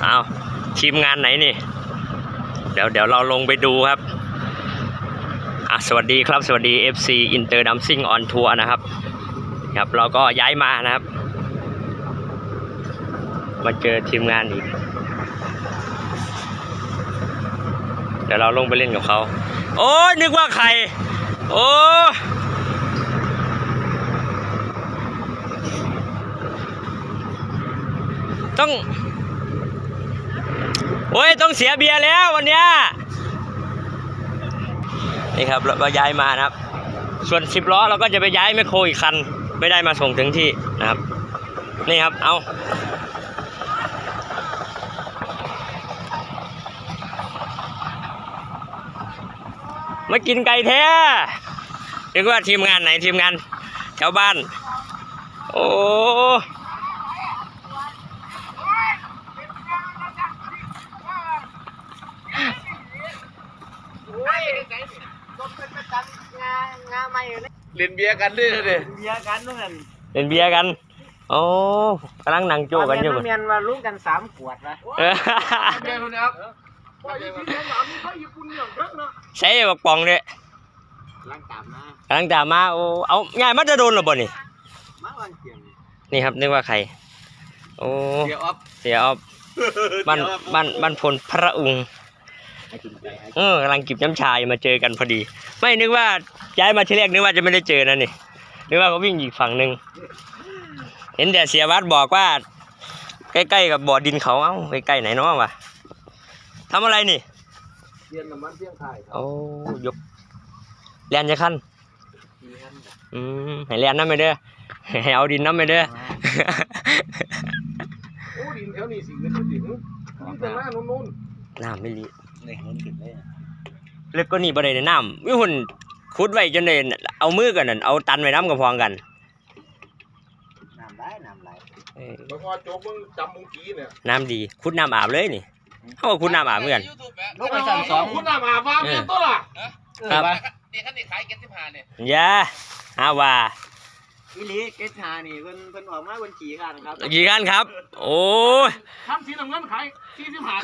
สาวทีมงานไหนนี่ เดี๋ยวเดี๋ยวเราลงไปดูครับอะสวัสดีครับ สวัสดี FC Inter Dancing on Tour นะครับ ครับเราก็ย้ายมานะครับ มาเจอทีมงานอีก เดี๋ยวเราลงไปเล่นกับเขา โอ้ยนึกว่าใคร โอ้ต้อง โอ้ยต้องเสียเบียร์แล้ววันเนี้ยนี่ครับเราก็ย้ายมานะครับ ส่วนสิบล้อเราก็จะไปย้ายแมคโครอีกคัน ไม่ได้มาส่งถึงที่นะครับ นี่ครับเอามากินไก่แท้เรียกว่าทีมงานไหนทีมงานแถวบ้าน โอ้ เล่นเบียร์กันด้วยเลยเบียร์กันนั่นนั่นเล่นเบียร์กันโอ้กำลังนั่งโจ้กันอยู่เมียนว่าลุ้มกันสามขวดนะเออเบียร์คนนี้ครับใช้บักปองเนี่ยล้างตามนะกำลังจะมาโอ้เอาง่ายมันจะโดนหรือบ่นี่มาวันเกียงนี่ครับนึกว่าใครโอ้เบียร์ออฟเสียออฟบ้านบ้านบ้านพลพระองค์ให้กินไก่ให้ เออกำลังกิบน้ำชายมาเจอกันพอดี ไม่นึกว่าย้ายมาทีแรกนึกว่าจะไม่ได้เจอนะนี่นึกว่าเขาวิ่งอีกฝั่งหนึ่งเห็นแต่เสียวัดบอกว่า ใกล้ๆกับบ่อดินเขาเอ้าใกล้ๆไหนเนาะวะทำอะไรนี่เบียร์น้ำมันเพียงไทยครับโอ้ยกแลนจะขั้นอืมให้แลนน้ำไปเด้อให้เอาดินน้ำไปเด้อโอ้ดินแถวนี้สิเงินดินนี่แต่หน้านู้นน้ำไม่รี เลยเงินขึ้นเลยเล็กก็นี่บ่ได้ในน้ำวิหุ่นขุดไว้จนได้เอามือกันนั่นเอาตันไว้น้ำกับพองกันน้ำไหลน้ำไหลเอ้ยแล้วพอโจ๊กมึงจำมึงกี้เนี่ยน้ำดีขุดน้ำอาบเลยนี่เขาก็ขุดน้ำอาบเหมือนกัน ลูกไปสั่งสองคุณน้ำอาบฟ้าเบียร์ตัวล่ะ ครับนี่ขั้นนี้ขายเก็ตสิบห้าเนี่ย อยาอาว่า อีลีเกตหานี่เพิ่นเพิ่นออกมาบนขี่ข้างครับกี่กันครับ โอ้ย ทำสีน้ำเงินขายสี่สิบห้า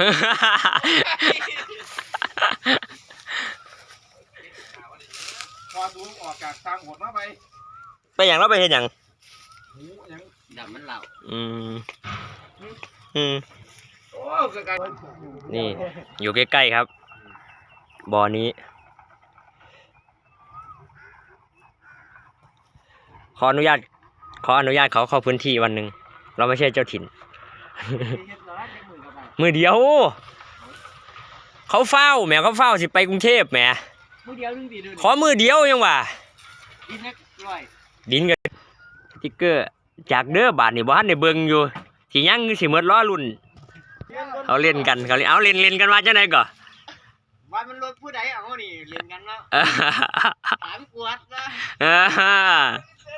พอดูออกจากทางหดมาไปไปอย่างเราไปเห็นอย่างหูยังดำมันเหล่าอืมอืมโอ้สกายนี่ อยู่ใกล้ๆครับบ่อนี้ ขออนุญาต ขออนุญาตเขาเข้าพื้นที่วันหนึ่งเราไม่ใช่เจ้าถิ่นเฮ็ดร้อยเป็นหมื่นกว่าบาทมือเดียว เขาเฝ้าแหมเขาเฝ้าสิไปกรุงเทพแหมมือเดียวนึงดีดูขอมือเดียวยังว่าอีกนักร้อยดินกับสติ๊กเกอร์จากเด้อบาทนี่บ่ทันได้เบิ่งอยู่สิยังสิหมดล้อรุ่นเขาเล่นกันเขาเล่นเอาเล่นเล่นกันว่าจังไดก่อว่ามันรถผู้ใดเอานี่เล่นกันเนาะเออสามขวดนะ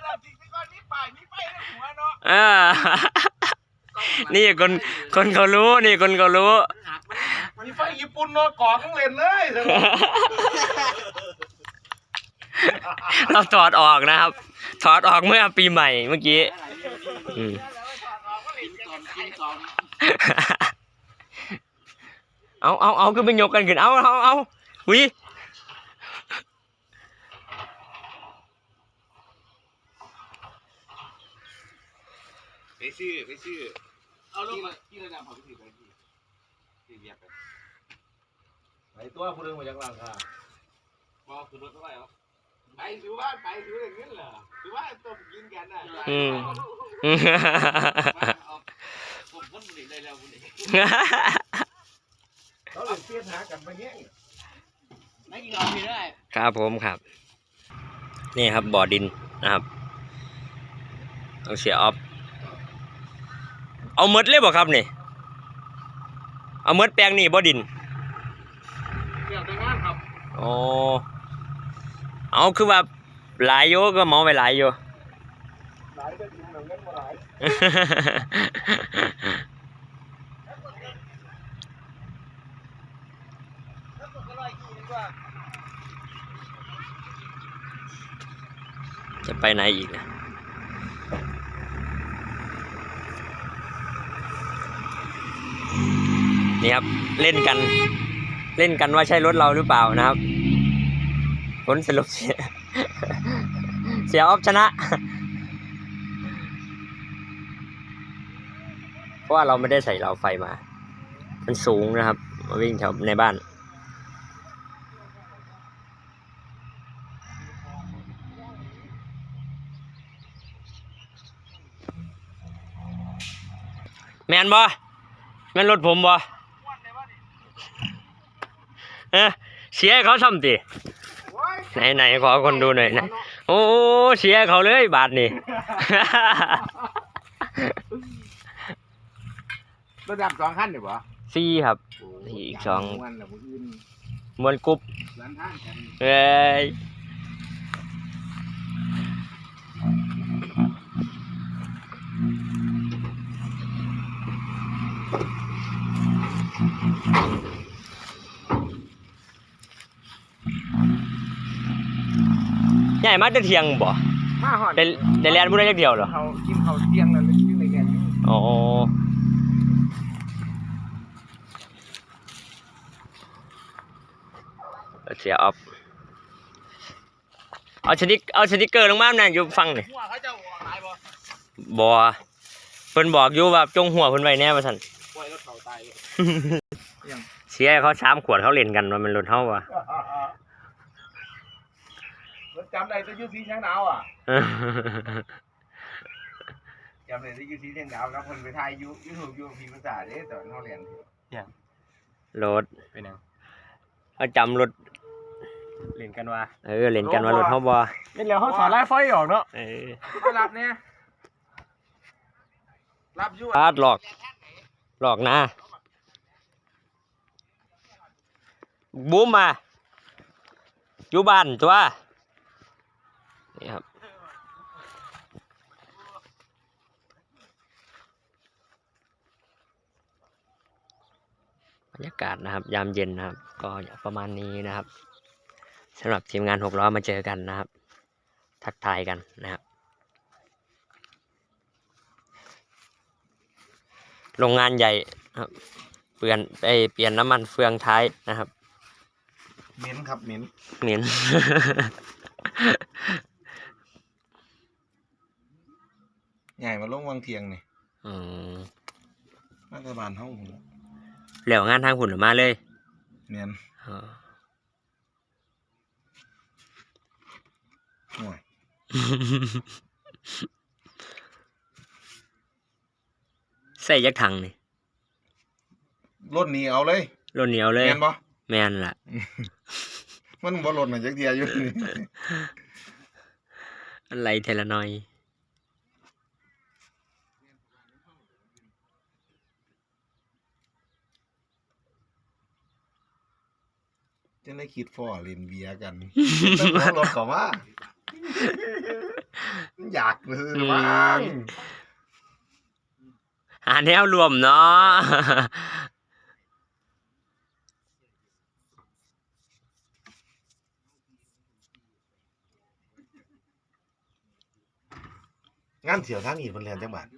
เออเจอแล้วจริงๆก่อนมีป้ายมีไฟในหัวเนาะเออนี่คนคนเขารู้นี่คนเขารู้ มันหักมันหักมันมีไฟญี่ปุ่นเนาะก่อต้องเล่นเลยเถอะเราถอดออกนะครับ ถอดออกเมื่อปีใหม่เมื่อกี้ อืมกินก่อนกินก่อนเอาเอาเอาขึ้นไปยกกันขึ้นเอาเอาเอาวิ ไปซื้อไปซื้อเอาลงมาที่ระดับของพี่ไปที่ที่เบียร์ไปไอ้ตัวคุณเดินมาจากหลังคาบอกคือรถเท่าไหร่เอาไปถือว่าไปถืออย่างนี้เหรอถือว่าต้องกินกันน่ะอืมอืมเอาผมพ้นบุหรี่ได้แล้วบุหรี่เขาเลยเตี้ยหากันไปแย่งไม่กินเอาพี่ได้ครับผมครับ นี่ครับบ่อดินนะครับเอาเสียออฟ เอาเมดเลยบ่ครับนี่ เอาเมดแปลงนี่บ่ดินเกี่ยวกับงานครับอ๋อเอาคือว่าหลายโยก็เหมาไปหลายโยหลายได้ยินหนังเงินมาหลายจะไปไหนอีกนะ นี่ครับเล่นกัน เล่นกันว่าใช่รถเราหรือเปล่านะครับ ผลสรุปเสียเสียออฟชนะ เพราะว่าเราไม่ได้ใส่เราไฟมา มันสูงนะครับ มาวิ่งแถวในบ้านแมนบ่แมนรถผมบ่ เอะเสียให้เขาทำติโอ้ยไหนไหนขอคนดูหน่อยนะโอ้เสียให้เขาเลยบาทนี่ ระดับสองขั้นเดี๋ยวบ่ซี่ครับ อีกสองวันละมื้ออื่นมวนกรุ๊บร้านทางกันเอ้ย ใหญ่มากจะเทียงบ่มาหอดได้ได้แลนบุได้จักเดียวเหรอเขากินเขาวเที่ยงแล้วเลยกินอะไรกันอ๋อเสียออฟเอาชนิกเอาชนิกเกอร์ลงมาหน่อยอยู่ฟังนี่หัวเขาจะออกหลายบ่บอเพิ่นบอกอยู่ว่าจงหัวเพิ่นไว้แน่ว่าซั่นปล่อยรถเขาตายเลยเสียให้เขาสามขวดเขาเล่นกันว่ามันรถเฮาว่ะรถ จำได้แตัวยูซีช้างดาวอะจำได้แตัวยูซีช้างดาวครับคนไปถ่ายยูยูทูบยูพีภาษาเด้ตอนเขาเรียนรถเป็นยังเขาจำรถเล่นกันว่าเออเล่นกันว่ารถเฮาบ่นี่แล้วเขาสอนไล่ไฟออกเนาะเออไม่รับเนี่ยรับยูพาดหลอก หลอกนะบูมมาอยู่บ้านตัว นี่ครับบรรยากาศนะครับ ยามเย็นนะครับ ก็ประมาณนี้นะครับสำหรับทีมงานหกล้อมาเจอกันนะครับ ทักทายกันนะครับโรงงานใหญ่นะครับเปลี่ยนไปเปลี่ยนน้ำมันเฟืองท้ายนะครับ เหม็นครับเหม็นเน้น ใหญ่มาลงวัง เทียงนี่อืมรัฐบาลเฮาแล้วงานทางหุ่นมาเลยเนียนอ๋อห่วยใส่ยักถังนี่รถหนี้เอาเลยรถเหนียวเลย แม่นบ่ แม่นล่ะ มันบ่รถน่ะจักเทียอยู่นี่อะไรเทละหน้อย จะได้คิดฟอเล่นเบียร์กันต้องขอรถเขามาอยากเลยอืว่ามหาแนวรวมเนาะงานเที่ยวทางนี้มันแล่นจังบาท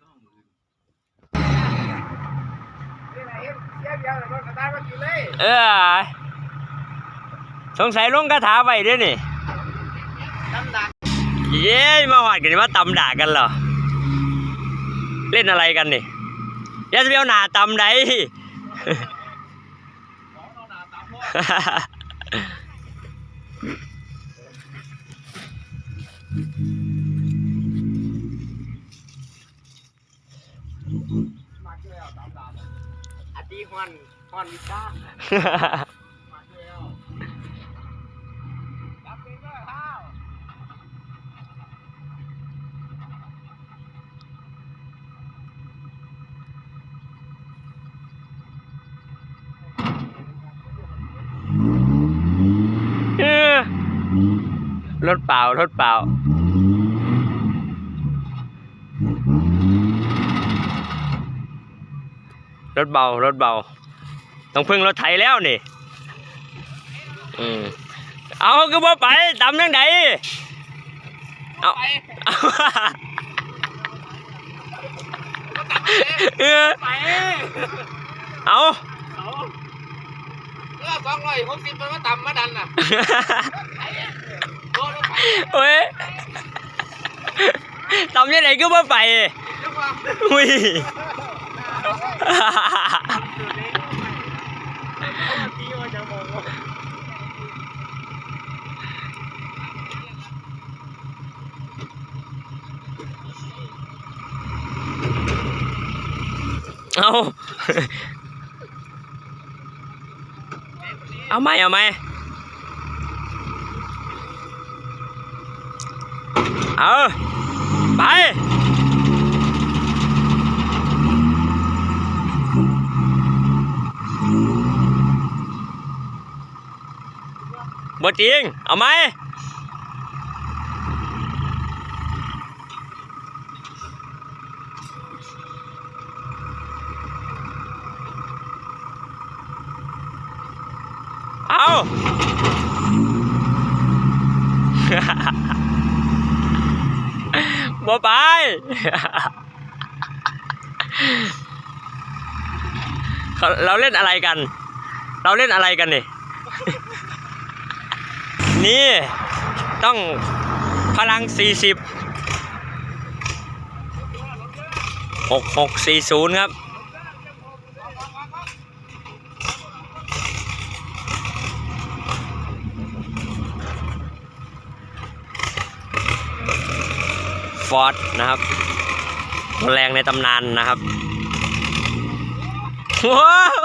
เออ สงสัยลงคาถาไปด้วยนี่เย้มาหวาดกันนี่มาตำด่ากันเหรอ เล่นอะไรกันนี่อยาจะไปเอาหนาตำใดอดีฮอนฮอนวิต้า เออ รถเปล่ารถเปล่า รถเบารถเบา ต้องพึ่งรถไถแล้วนี่ อืมเอาคือบ่ไปตำยังไงเอาเอาเออเอาสองร้อยหกสิบมันมาต่ำมาดันน่ะ เฮ้ยทำยังไงก็ไม่ไปอุ้ยเอา เอาไหมเอาไหม เอาไปบ่จริง เอาไหมเอา บ่ไปเขาเราเล่นอะไรกัน เราเล่นอะไรกันนี่ นี่ต้องพลังสี่สิบหกหกสี่ศูนย์ครับ ฟอร์ดนะครับตัวแรงในตำนานนะครับว้าว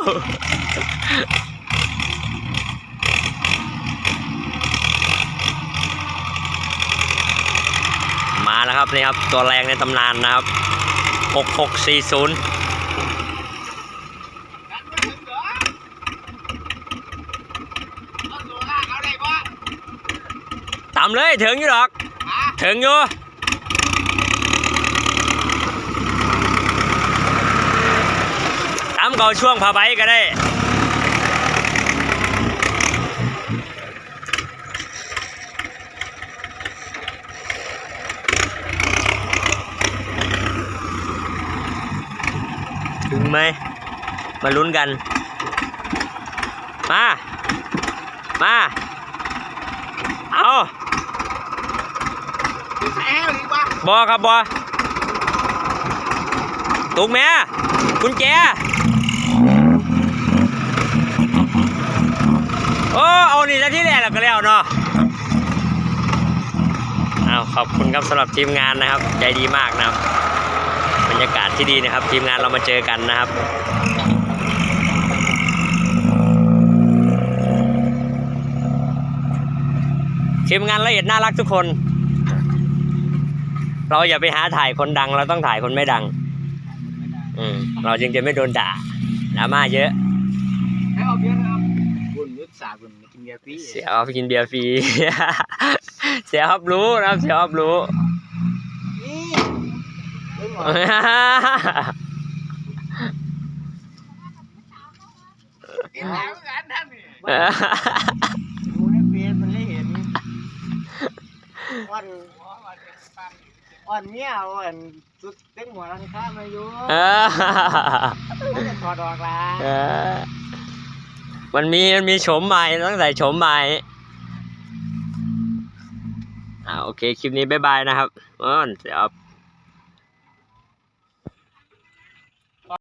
มาแล้วครับนี่ครับ ตัวแรงในตำนานนะครับ 6640เอาตัวลากเอาได้ปะตามเลยถึงอยู่หรอก ถึงอยู่ตาม เขาช่วงผ้าใบก็ได้ถึงไหม มาลุ้นกัน มา มา เอาแพ้ดีกว่าบอครับบอตุกแม่กุญแจ โอ้เอานี่แล้วที่แรกแล้วก็แล้วเนาะเอาขอบคุณครับสำหรับทีมงานนะครับ ใจดีมากนะครับ บรรยากาศที่ดีนะครับ ทีมงานเรามาเจอกันนะครับทีมงานละเอียดน่ารักทุกคน เราอย่าไปหาถ่ายคนดัง เราต้องถ่ายคนไม่ดัง อืมเราจึงจะไม่โดนด่าดราม่าเยอะาสตร์คุณกินเบียร์พี่เสียออฟกินเบียร์ฟรี เสียออฟรู้นะครับเสียออฟรู้นี่เรื่องหมอกินแล้วกันท่านนี่ดูในเฟซมันได้เห็นอ่อนอ่อนเมียอ่อนสุดเต็มหัวรังค้ามาอยู่เออมันจะถอดออกละเออ มันมีมันมีโฉมใหม่ต้องใส่โฉมใหม่อ่าโอเค คลิปนี้บ๊ายบายนะครับอ้อนเสียออฟ